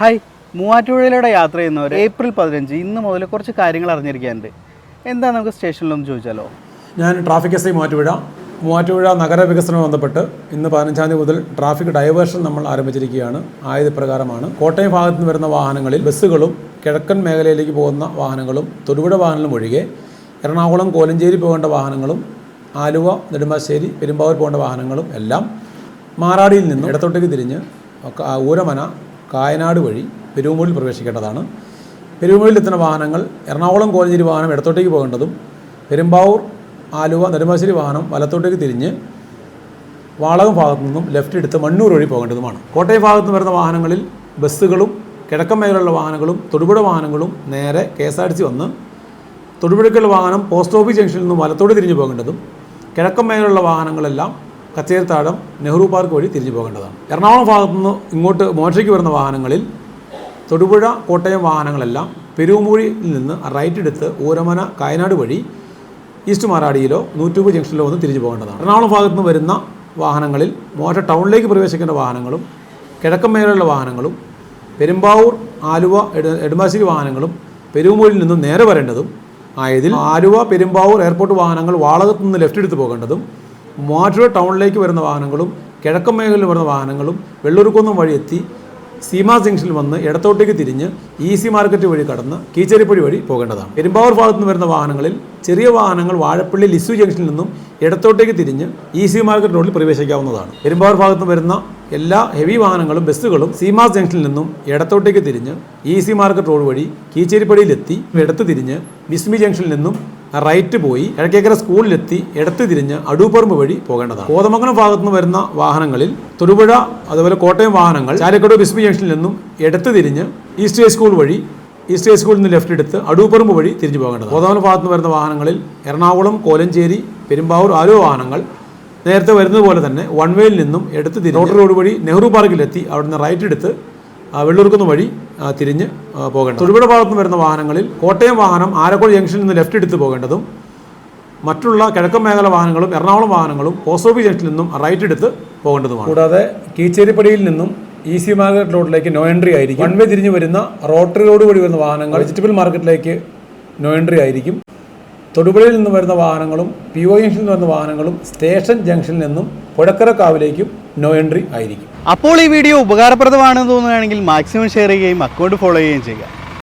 Hi. മൂവാറ്റുപുഴയിലൂടെ യാത്ര ചെയ്യുന്നവർ April പതിനഞ്ച് ഇന്ന് മുതൽ കുറച്ച് കാര്യങ്ങൾ അറിഞ്ഞിരിക്കാനുണ്ട്. എന്താ നമുക്ക് സ്റ്റേഷനിലൊന്ന് ചോദിച്ചാലോ? ഞാൻ traffic S I Muvattupuzha. Muvattupuzha നഗരവികസനവുമായി ബന്ധപ്പെട്ട് ഇന്ന് പതിനഞ്ചാം തീയതി മുതൽ ട്രാഫിക് ഡൈവേർഷൻ നമ്മൾ ആരംഭിച്ചിരിക്കുകയാണ്. ആയത് പ്രകാരമാണ് കോട്ടയം ഭാഗത്ത് നിന്ന് വരുന്ന വാഹനങ്ങളിൽ ബസ്സുകളും കിഴക്കൻ മേഖലയിലേക്ക് പോകുന്ന വാഹനങ്ങളും തൊടുപുഴ വാഹനങ്ങളും ഒഴികെ എറണാകുളം കോലഞ്ചേരി പോകേണ്ട വാഹനങ്ങളും ആലുവ നെടുമ്പാശ്ശേരി പെരുമ്പാവൂർ പോകേണ്ട വാഹനങ്ങളും എല്ലാം മാറാടിയിൽ നിന്നും ഇടത്തോട്ടേക്ക് തിരിഞ്ഞ് ഊരമന കായനാട് വഴി പെരുമൂരിൽ പ്രവേശിക്കേണ്ടതാണ്. പെരുമൂരിൽ എത്തുന്ന വാഹനങ്ങൾ എറണാകുളം കോലഞ്ചേരി വാഹനം ഇടത്തോട്ടേക്ക് പോകേണ്ടതും പെരുമ്പാവൂർ ആലുവ നെടുമ്പാശ്ശേരി വാഹനം വലത്തോട്ടേക്ക് തിരിഞ്ഞ് വാളകം ഭാഗത്തു നിന്നും ലെഫ്റ്റ് എടുത്ത് മണ്ണൂർ വഴി പോകേണ്ടതുമാണ്. കോട്ടയം ഭാഗത്ത് നിന്ന് വരുന്ന വാഹനങ്ങളിൽ ബസ്സുകളും കിഴക്കൻ മേഖലയിലുള്ള വാഹനങ്ങളും തൊടുപുഴ വാഹനങ്ങളും നേരെ K S R T C വന്ന് തൊടുപുഴയ്ക്കുള്ള വാഹനം പോസ്റ്റ് ഓഫീസ് ജംഗ്ഷനിൽ നിന്നും വലത്തോട്ട് തിരിഞ്ഞു പോകേണ്ടതും കിഴക്കൻ മേഖലയിലുള്ള വാഹനങ്ങളെല്ലാം കച്ചേരിത്താഴം നെഹ്റു പാർക്ക് വഴി തിരിച്ചു പോകേണ്ടതാണ്. എറണാകുളം ഭാഗത്തു നിന്ന് ഇങ്ങോട്ട് മോട്ടറിക്ക് വരുന്ന വാഹനങ്ങളിൽ തൊടുപുഴ കോട്ടയം വാഹനങ്ങളെല്ലാം പെരുവമൂഴിയിൽ നിന്ന് റൈറ്റ് എടുത്ത് ഊരമന കായനാട് വഴി ഈസ്റ്റ് മാറാടിയിലോ നൂറ്റൂബ് ജംഗ്ഷനിലോ ഒന്ന് തിരിച്ചു പോകേണ്ടതാണ്. എറണാകുളം ഭാഗത്തു നിന്ന് വരുന്ന വാഹനങ്ങളിൽ മോട്ടർ ടൗണിലേക്ക് പ്രവേശിക്കേണ്ട വാഹനങ്ങളും കിഴക്കൻ മേഖലയിലുള്ള വാഹനങ്ങളും പെരുമ്പാവൂർ ആലുവ എട- വാഹനങ്ങളും പെരുവമൂഴിൽ നിന്നും നേരെ വരേണ്ടതും ആയതിൽ ആലുവ പെരുമ്പാവൂർ എയർപോർട്ട് വാഹനങ്ങൾ വാളകത്ത് നിന്ന് ലെഫ്റ്റ് എടുത്ത് പോകേണ്ടതും മൂവാറ്റുപുഴ ടൗണിലേക്ക് വരുന്ന വാഹനങ്ങളും കിഴക്കൻ മേഖലയിൽ വരുന്ന വാഹനങ്ങളും വെള്ളൂർക്കുന്നം വഴി എത്തി സീമാ ജംഗ്ഷനിൽ വന്ന് ഇടത്തോട്ടേക്ക് തിരിഞ്ഞ് ഇ സി മാർക്കറ്റ് വഴി കടന്ന് കീച്ചേരിപ്പടി വഴി പോകേണ്ടതാണ്. പെരുമ്പാവൂർ ഭാഗത്ത് നിന്ന് വരുന്ന വാഹനങ്ങളിൽ ചെറിയ വാഹനങ്ങൾ വാഴപ്പള്ളി ലിസു ജംഗ്ഷനിൽ നിന്നും ഇടത്തോട്ടേക്ക് തിരിഞ്ഞ് ഇ സി മാർക്കറ്റ് റോഡിൽ പ്രവേശിക്കാവുന്നതാണ്. പെരുമ്പാവൂർ ഭാഗത്ത് നിന്ന് വരുന്ന എല്ലാ ഹെവി വാഹനങ്ങളും ബസ്സുകളും സീമാ ജംഗ്ഷനിൽ നിന്നും ഇടത്തോട്ടേക്ക് തിരിഞ്ഞ് ഇ സി മാർക്കറ്റ് റോഡ് വഴി കീച്ചേരിപ്പടിയിലെത്തി ഇടത്ത് തിരിഞ്ഞ് ബിസ്മി ജംഗ്ഷനിൽ നിന്നും റൈറ്റ് പോയി കിഴക്കേക്കര സ്കൂളിലെത്തി ഇടത്ത് തിരിഞ്ഞ് അടൂപ്പറമ്പ് വഴി പോകേണ്ടതാണ്. കോതമംഗലം ഭാഗത്തു നിന്ന് വരുന്ന വാഹനങ്ങളിൽ തൊടുപുഴ അതുപോലെ കോട്ടയം വാഹനങ്ങൾ ചാലക്കടു ബിസ്മി ജംഗ്ഷനിൽ നിന്നും ഇടത്ത് തിരിഞ്ഞ് ഈസ്റ്റ് ഹൈ സ്കൂൾ വഴി ഈസ്റ്റ് ഹൈ സ്കൂളിൽ നിന്ന് ലെഫ്റ്റ് എടുത്ത് അടൂപ്പറമ്പ് വഴി തിരിഞ്ഞു പോകേണ്ടത് കോതമംഗലം ഭാഗത്ത് നിന്ന് വരുന്ന വാഹനങ്ങളിൽ എറണാകുളം കോലഞ്ചേരി പെരുമ്പാവൂർ ആലുവ വാഹനങ്ങൾ നേരത്തെ വരുന്നത് പോലെ തന്നെ വൺവേയിൽ നിന്നും എടുത്ത് റോഡ് റോഡ് വഴി നെഹ്റു പാർക്കിലെത്തി അവിടുന്ന് റൈറ്റ് എടുത്ത് വെള്ളൂർക്കുന്ന് വഴി തിരിഞ്ഞ് പോകേണ്ടത് തൊടുപുഴ ഭാഗത്ത് വരുന്ന വാഹനങ്ങളിൽ കോട്ടയം വാഹനം ആരക്കോട് ജംഗ്ഷനിൽ നിന്ന് ലെഫ്റ്റ് എടുത്ത് പോകേണ്ടതും മറ്റുള്ള കിഴക്കൻ മേഖല വാഹനങ്ങളും എറണാകുളം വാഹനങ്ങളും പോസ്റ്റ് ഓഫീസ് ജംഗ്ഷനിൽ നിന്നും റൈറ്റ് എടുത്ത് പോകേണ്ടതുമാണ്. കൂടാതെ കീച്ചേരിപ്പടിയിൽ നിന്നും ഇ സി മാർക്കറ്റ് റോഡിലേക്ക് നോ എൻട്രി ആയിരിക്കും. വൺ വേ തിരിഞ്ഞ് വരുന്ന റോട്ടറി റോഡ് വഴി വരുന്ന വാഹനങ്ങൾ വെജിറ്റബിൾ മാർക്കറ്റിലേക്ക് നോ എൻട്രി ആയിരിക്കും. തൊടുപുഴയിൽ നിന്ന് വരുന്ന വാഹനങ്ങളും പി ഒ ജംഗ്ഷനിൽ നിന്ന് വരുന്ന വാഹനങ്ങളും സ്റ്റേഷൻ ജംഗ്ഷനിൽ നിന്നും പുഴക്കരക്കാവിലേക്കും നോ എൻട്രി ആയിരിക്കും. അപ്പോൾ ഈ വീഡിയോ ഉപകാരപ്രദമാണെന്ന് തോന്നുകയാണെങ്കിൽ മാക്സിമം ഷെയർ ചെയ്യുകയും അക്കൗണ്ട് ഫോളോ ചെയ്യുകയും ചെയ്യുക.